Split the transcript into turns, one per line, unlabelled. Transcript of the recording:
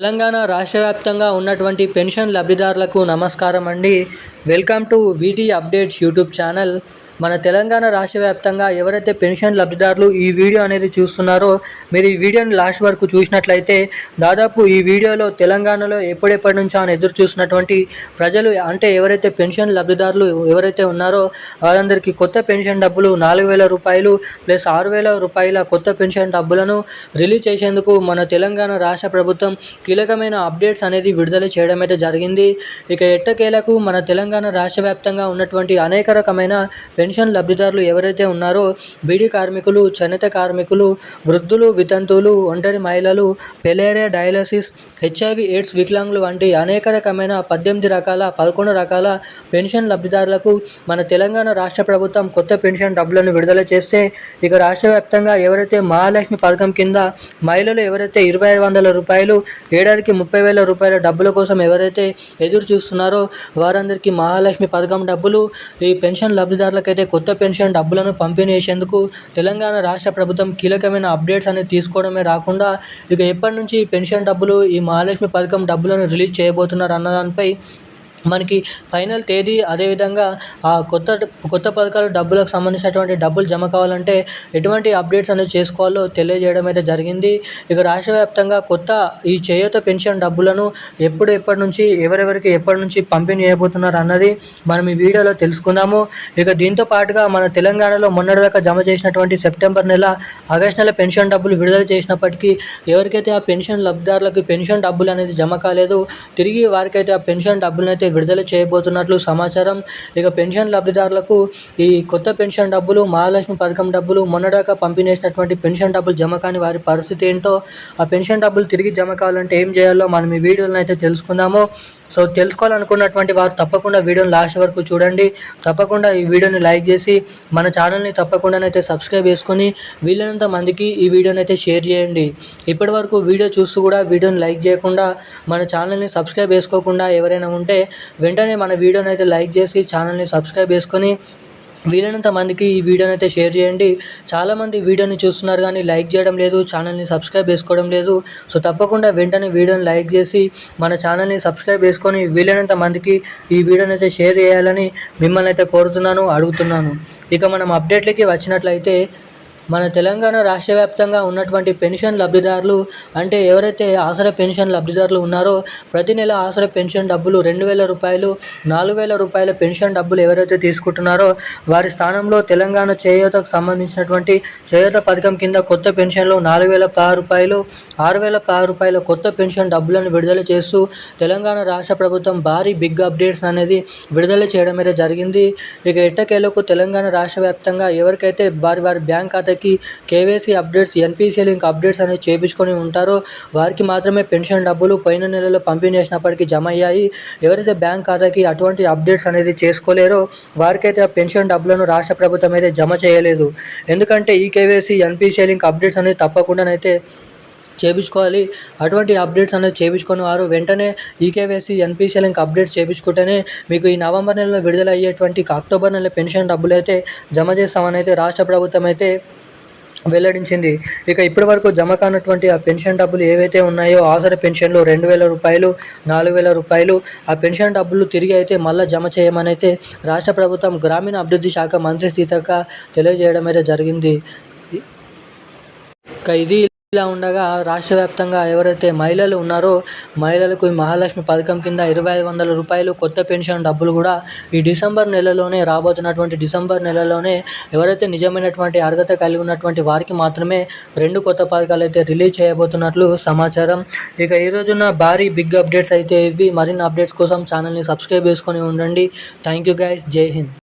తెలంగాణ రాష్ట్ర వ్యాప్తంగా ఉన్నటువంటి పెన్షన్ లబ్ధిదారులకు నమస్కారం అండి. Welcome to VT updates YouTube channel. మన తెలంగాణ రాష్ట్ర వ్యాప్తంగా ఎవరైతే పెన్షన్ లబ్ధిదారులు ఈ వీడియో అనేది చూస్తున్నారో మీరు ఈ వీడియోని లాస్ట్ వరకు చూసినట్లయితే దాదాపు ఈ వీడియోలో తెలంగాణలో ఎప్పుడెప్పటి నుంచో అని ఎదురు చూసినటువంటి ప్రజలు అంటే ఎవరైతే పెన్షన్ లబ్ధిదారులు ఎవరైతే ఉన్నారో వాళ్ళందరికీ కొత్త పెన్షన్ డబ్బులు నాలుగు వేల రూపాయలు ప్లస్ ఆరు వేల రూపాయల కొత్త పెన్షన్ డబ్బులను రిలీజ్ చేసేందుకు మన తెలంగాణ రాష్ట్ర ప్రభుత్వం కీలకమైన అప్డేట్స్ అనేది విడుదల చేయడం అయితే జరిగింది. ఇక ఎట్టకేలకు మన తెలంగాణ రాష్ట్ర వ్యాప్తంగా ఉన్నటువంటి అనేక రకమైన పెన్షన్ లబ్ధిదారులు ఎవరైతే ఉన్నారో బీడీ కార్మికులు చనిత కార్మికులు వృద్ధులు వితంతువులు ఒంటరి మహిళలు పెలేరియా డయాలసిస్ హెచ్ఐవి ఎయిడ్స్ వికలాంగులు వంటి అనేక రకమైన పద్దెనిమిది రకాల పదకొండు రకాల పెన్షన్ లబ్ధిదారులకు మన తెలంగాణ రాష్ట్ర ప్రభుత్వం కొత్త పెన్షన్ డబ్బులను విడుదల చేస్తే ఇక రాష్ట్ర వ్యాప్తంగా ఎవరైతే మహాలక్ష్మి పథకం కింద మహిళలు ఎవరైతే ఇరవై ఐదు వందల రూపాయలు ఏడాదికి ముప్పై వేల రూపాయల డబ్బుల కోసం ఎవరైతే ఎదురు చూస్తున్నారో వారందరికీ మహాలక్ష్మి పథకం డబ్బులు ఈ పెన్షన్ లబ్ధిదారులకైతే కొత్త పెన్షన్ డబ్బులను పంపిణీ చేసేందుకు తెలంగాణ రాష్ట్ర ప్రభుత్వం కీలకమైన అప్డేట్స్ అనేది తీసుకోవడమే రాకుండా ఇక ఎప్పటి నుంచి పెన్షన్ డబ్బులు ఈ మహాలక్ష్మి పథకం డబ్బులను రిలీజ్ చేయబోతున్నారు అన్న దానిపై మనకి ఫైనల్ తేదీ అదేవిధంగా ఆ కొత్త కొత్త పథకాలు డబ్బులకు సంబంధించినటువంటి డబ్బులు జమ కావాలంటే ఎటువంటి అప్డేట్స్ అనేది చేసుకోవాలో తెలియజేయడం అయితే జరిగింది. ఇక రాష్ట్ర వ్యాప్తంగా కొత్త ఈ చేయూత పెన్షన్ డబ్బులను ఎప్పుడు ఎప్పటి నుంచి ఎవరెవరికి ఎప్పటి నుంచి పంపిణీ చేయబోతున్నారు అన్నది మనం ఈ వీడియోలో తెలుసుకుందాము. ఇక దీంతో పాటుగా మన తెలంగాణలో మొన్నటిదాకా జమ చేసినటువంటి సెప్టెంబర్ నెల ఆగస్ట్ నెల పెన్షన్ డబ్బులు విడుదల చేసినప్పటికీ ఎవరికైతే ఆ పెన్షన్ లబ్ధిదారులకు పెన్షన్ డబ్బులు అనేది జమ కాలేదు తిరిగి వారికైతే ఆ పెన్షన్ డబ్బులను అయితే విడుదల చేయబోతున్నట్లు సమాచారం. ఇక పెన్షన్ లబ్ధిదారులకు ఈ కొత్త పెన్షన్ డబ్బులు మహాలక్ష్మి పథకం డబ్బులు మొన్నడాకా పంపిణీ పెన్షన్ డబ్బులు జమ కాని వారి పరిస్థితి ఏంటో ఆ పెన్షన్ డబ్బులు తిరిగి జమ కావాలంటే ఏం చేయాలో మనం ఈ వీడియోలను అయితే తెలుసుకుందాము. సో తెలుసుకోవాలనుకున్నటువంటి వారు తప్పకుండా వీడియోని లాస్ట్ వరకు చూడండి. తప్పకుండా ఈ వీడియోని లైక్ చేసి మన ఛానల్ని తప్పకుండానైతే సబ్స్క్రైబ్ చేసుకొని వీలైనంత మందికి ఈ వీడియోని అయితే షేర్ చేయండి. ఇప్పటి వరకు వీడియో చూస్తూ కూడా వీడియోని లైక్ చేయకుండా మన ఛానల్ని సబ్స్క్రైబ్ చేసుకోకుండా ఎవరైనా ఉంటే వెంటనే మన వీడియోని అయితే లైక్ చేసి ఛానల్ని సబ్స్క్రైబ్ చేసుకొని వీలైనంత మందికి ఈ వీడియోని అయితే షేర్ చేయండి. చాలామంది వీడియోని చూస్తున్నారు కానీ లైక్ చేయడం లేదు ఛానల్ని సబ్స్క్రైబ్ చేసుకోవడం లేదు. సో తప్పకుండా వెంటనే వీడియోని లైక్ చేసి మన ఛానల్ని సబ్స్క్రైబ్ చేసుకొని వీలైనంత మందికి ఈ వీడియోని అయితే షేర్ చేయాలని మిమ్మల్ని అయితే కోరుతున్నాను అడుగుతున్నాను. ఇక మనం అప్డేట్లకి వచ్చినట్లయితే మన తెలంగాణ రాష్ట్ర వ్యాప్తంగా ఉన్నటువంటి పెన్షన్ లబ్ధిదారులు అంటే ఎవరైతే ఆసరా పెన్షన్ లబ్ధిదారులు ఉన్నారో ప్రతి నెల ఆసరా పెన్షన్ డబ్బులు రెండు వేల రూపాయలు నాలుగు వేల రూపాయల పెన్షన్ డబ్బులు ఎవరైతే తీసుకుంటున్నారో వారి స్థానంలో తెలంగాణ చేయూతకు సంబంధించినటువంటి చేయూత పథకం కింద కొత్త పెన్షన్లు నాలుగు వేల పది రూపాయలు ఆరు వేల పది రూపాయల కొత్త పెన్షన్ డబ్బులను విడుదల చేస్తూ తెలంగాణ రాష్ట్ర ప్రభుత్వం భారీ బిగ్ అప్డేట్స్ అనేది విడుదల చేయడం అయితే జరిగింది. ఇక ఎట్టకేలకు తెలంగాణ రాష్ట్ర వ్యాప్తంగా ఎవరికైతే వారి వారి బ్యాంక్ ఖాతా ఖాతాకి KYC updates NPC link updates అనేవి చేయించుకొని ఉంటారో. వారికి మాత్రమే పెన్షన్ డబ్బులు పోయిన నెలలో పంపిణీ చేసినప్పటికీ జమ అయ్యాయి. ఎవరైతే బ్యాంక్ ఖాతాకి అటువంటి అప్డేట్స్ అనేది చేసుకోలేరో వారికైతే ఆ పెన్షన్ డబ్బులను రాష్ట్ర ప్రభుత్వం అయితే జమ చేయలేదు. ఎందుకంటే ఈ కేవైసీ ఎన్పిసి లింక్ అప్డేట్స్ అనేది తప్పకుండానైతే చేయించుకోవాలి అటువంటి అప్డేట్స్ అనేది చేయించుకుని వారు వెంటనే ఈకేవైసీ ఎన్పిసి లింక్ అప్డేట్స్ చేయించుకుంటేనే మీకు ఈ నవంబర్ నెలలో విడుదల అయ్యేటువంటి అక్టోబర్ నెల పెన్షన్ డబ్బులు అయితే జమ చేస్తామని అయితే రాష్ట్ర ప్రభుత్వం అయితే వెల్లడించింది. ఇక ఇప్పటి వరకు జమ కానటువంటి ఆ పెన్షన్ డబ్బులు ఏవైతే ఉన్నాయో ఆసర పెన్షన్లు రెండు వేల రూపాయలు నాలుగు వేల రూపాయలు ఆ పెన్షన్ డబ్బులు తిరిగి అయితే మళ్ళీ జమ చేయమనైతే రాష్ట్ర ప్రభుత్వం గ్రామీణ అభివృద్ధి శాఖ మంత్రి సీతక్క తెలియజేయడం అయితే జరిగింది. ఇక ఇది ఇలా ఉండగా రాష్ట్ర వ్యాప్తంగా ఎవరైతే మహిళలు ఉన్నారో మహిళలకు ఈ మహాలక్ష్మి పథకం కింద ఇరవై ఐదు వందల రూపాయలు కొత్త పెన్షన్ డబ్బులు కూడా ఈ డిసెంబర్ నెలలోనే రాబోతున్నటువంటి డిసెంబర్ నెలలోనే ఎవరైతే నిజమైనటువంటి అర్హత కలిగి ఉన్నటువంటి వారికి మాత్రమే రెండు కొత్త పథకాలు అయితే రిలీజ్ చేయబోతున్నట్లు సమాచారం. ఇక ఈ రోజున భారీ బిగ్ అప్డేట్స్ అయితే ఇవి. మరిన్ని అప్డేట్స్ కోసం ఛానల్ని సబ్స్క్రైబ్ చేసుకొని ఉండండి. థ్యాంక్ యూ గైస్ జై హింద్.